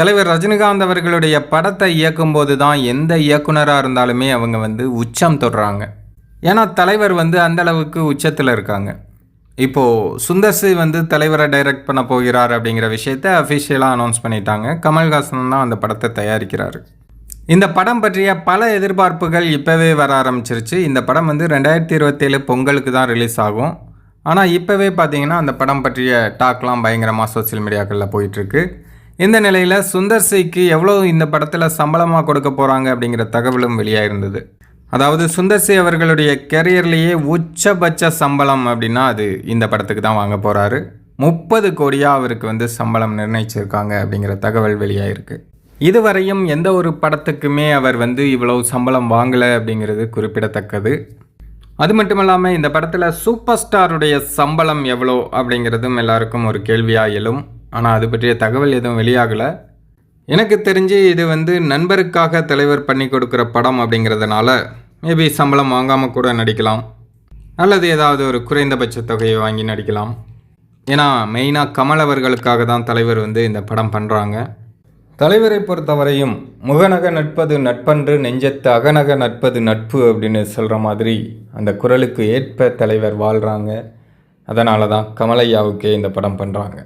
தலைவர் ரஜினிகாந்த் அவர்களுடைய படத்தை இயக்கும்போது தான் எந்த இயக்குனராக இருந்தாலுமே அவங்க வந்து உச்சம் தொடுறாங்க. ஏன்னா தலைவர் வந்து அந்த அளவுக்கு உச்சத்தில் இருக்காங்க. இப்போது சுந்தர்சி வந்து தலைவரை டைரக்ட் பண்ண போகிறார் அப்படிங்கிற விஷயத்த அஃபிஷியலாக அனௌன்ஸ் பண்ணிட்டாங்க. கமல்ஹாசன் தான் அந்த படத்தை தயாரிக்கிறார். இந்த படம் பற்றிய பல எதிர்பார்ப்புகள் இப்போவே வர ஆரம்பிச்சிருச்சு. இந்த படம் வந்து ரெண்டாயிரத்தி இருபத்தேழு பொங்கலுக்கு தான் ரிலீஸ் ஆகும். ஆனால் இப்போவே பார்த்தீங்கன்னா அந்த படம் பற்றிய டாக்லாம் பயங்கரமாக சோஷியல் மீடியாக்களில் போயிட்டுருக்கு இந்த நிலையில் சுந்தர் சிக்கு எவ்வளோ இந்த படத்தில் சம்பளமாக கொடுக்க போகிறாங்க அப்படிங்கிற தகவலும் வெளியாயிருந்தது. அதாவது சுந்தர் சி அவர்களுடைய கெரியர்லேயே உச்சபட்ச சம்பளம் அப்படின்னா அது இந்த படத்துக்கு தான் வாங்க போகிறாரு முப்பது கோடியாக அவருக்கு வந்து சம்பளம் நிர்ணயிச்சிருக்காங்க அப்படிங்கிற தகவல் வெளியாயிருக்கு. இதுவரையும் எந்த ஒரு படத்துக்குமே அவர் வந்து இவ்வளவு சம்பளம் வாங்கலை அப்படிங்கிறது குறிப்பிடத்தக்கது. அது மட்டும் இல்லாமல் இந்த படத்தில் சூப்பர் ஸ்டாருடைய சம்பளம் எவ்வளோ அப்படிங்கிறதும் எல்லாருக்கும் ஒரு கேள்வியாக எழும். ஆனால் அது பற்றிய தகவல் எதுவும் வெளியாகலை. எனக்கு தெரிஞ்சு இது வந்து நண்பருக்காக தலைவர் பண்ணி கொடுக்குற படம் அப்படிங்கிறதுனால மேபி சம்பளம் வாங்காமல் கூட நடிக்கலாம். அல்லது ஏதாவது ஒரு குறைந்தபட்ச தொகையை வாங்கி நடிக்கலாம். ஏன்னா மெயினாக கமல் அவர்களுக்காக தான் தலைவர் வந்து இந்த படம் பண்ணுறாங்க தலைவரை பொறுத்தவரையும் முகநக நட்பது நட்பன்று நெஞ்சத்து அகநக நட்பது நட்பு அப்படின்னு சொல்கிற மாதிரி அந்த குரலுக்கு ஏற்ப தலைவர் வாழ்கிறாங்க அதனால தான் கமலையாவுக்கே இந்த படம் பண்ணுறாங்க